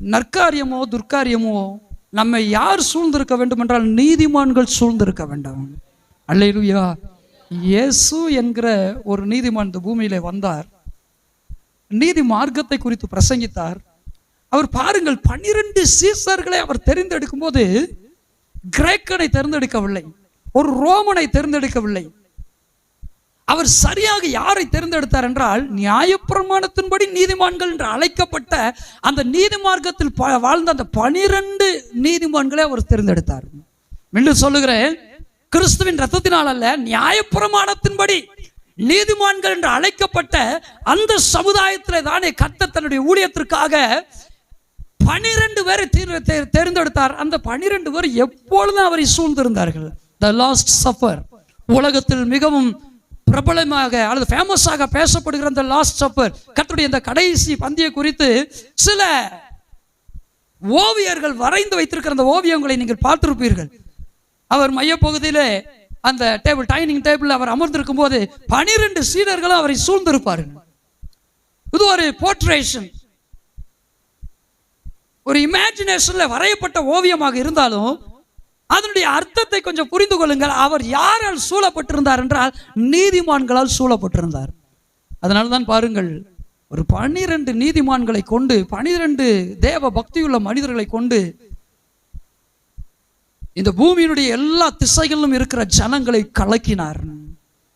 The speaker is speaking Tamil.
நற்காரியமோ துர்க்காரியமோ நம்மை யார் சூழ்ந்திருக்க வேண்டும் என்றால் நீதிமான்கள் சூழ்ந்திருக்க வேண்டும். அல்லையா இயேசு என்கிற ஒரு நீதிமான் இந்த பூமியிலே வந்தார். நீதி மார்க்கத்தை குறித்து பிரசங்கித்தார். அவர் பாருங்கள் பன்னிரண்டு சீசர்களை அவர் தெரிந்தெடுக்கும் போது கிரேக்கனை தேர்ந்தெடுக்கவில்லை. ஒரு ரோமனை தேர்ந்தெடுக்கவில்லை. அவர் சரியாக யாரை தேர்ந்தெடுத்தார் என்றால் நியாயப்பிரமாணத்தின்படி நீதிமான்கள் என்று அழைக்கப்பட்ட அந்த நீதிமார்க்கத்தில் ப- வாழ்ந்த அந்த பனிரெண்டு நீதிமான்களை அவர் தேர்ந்தெடுத்தார். மீண்டும் சொல்லுகிறேன் கிறிஸ்துவின் ரத்தத்தினால் அல்ல நியாயப்பிரமாணத்தின்படி நீதிமான்கள் என்று அழைக்கப்பட்ட அந்த சமுதாயத்தில் தானே கத்த தன்னுடைய ஊழியத்திற்காக பனிரெண்டு பேரை தேர்ந்தெடுத்தார். அந்த பனிரெண்டு பேர் எப்பொழுதும் அவரை சூழ்ந்திருந்தார்கள். த லாஸ்ட் சஃபர் உலகத்தில் மிகவும் பிரபலமாக அல்லது ஃபேமஸாக பேசப்படுகிற அந்த லாஸ்ட் சப்பர் கத்துடைய இந்த கடைசி பந்தியை குறித்து சில ஓவியர்கள் வரைந்து வைத்திருக்கிற அந்த ஓவியங்களை நீங்கள் பார்த்திருப்பீர்கள். அவர் மையப்பகுதியிலே அந்த டேபிள் டைனிங் டேபிள் அவர் அமர்ந்திருக்கும் போது பனிரெண்டு சீடர்களும் அவரை சூழ்ந்திருப்பார்கள். இது ஒரு போர்ட்ரேஷன் ஒரு இமேஜினேஷன்ல வரையப்பட்ட ஓவியமாக இருந்தாலும் அதனுடைய அர்த்தத்தை கொஞ்சம் புரிந்து கொள்ளுங்கள். அவர் யாரால் சூழப்பட்டிருந்தார் என்றால் நீதிமான்களால் சூழப்பட்டிருந்தார். அதனால தான் பாருங்கள் ஒரு பனிரெண்டு நீதிமான்களை கொண்டு பனிரெண்டு தேவ பக்தியுள்ள மனிதர்களை கொண்டு இந்த பூமியினுடைய எல்லா திசைகளிலும் இருக்கிற ஜனங்களை கலக்கினார்.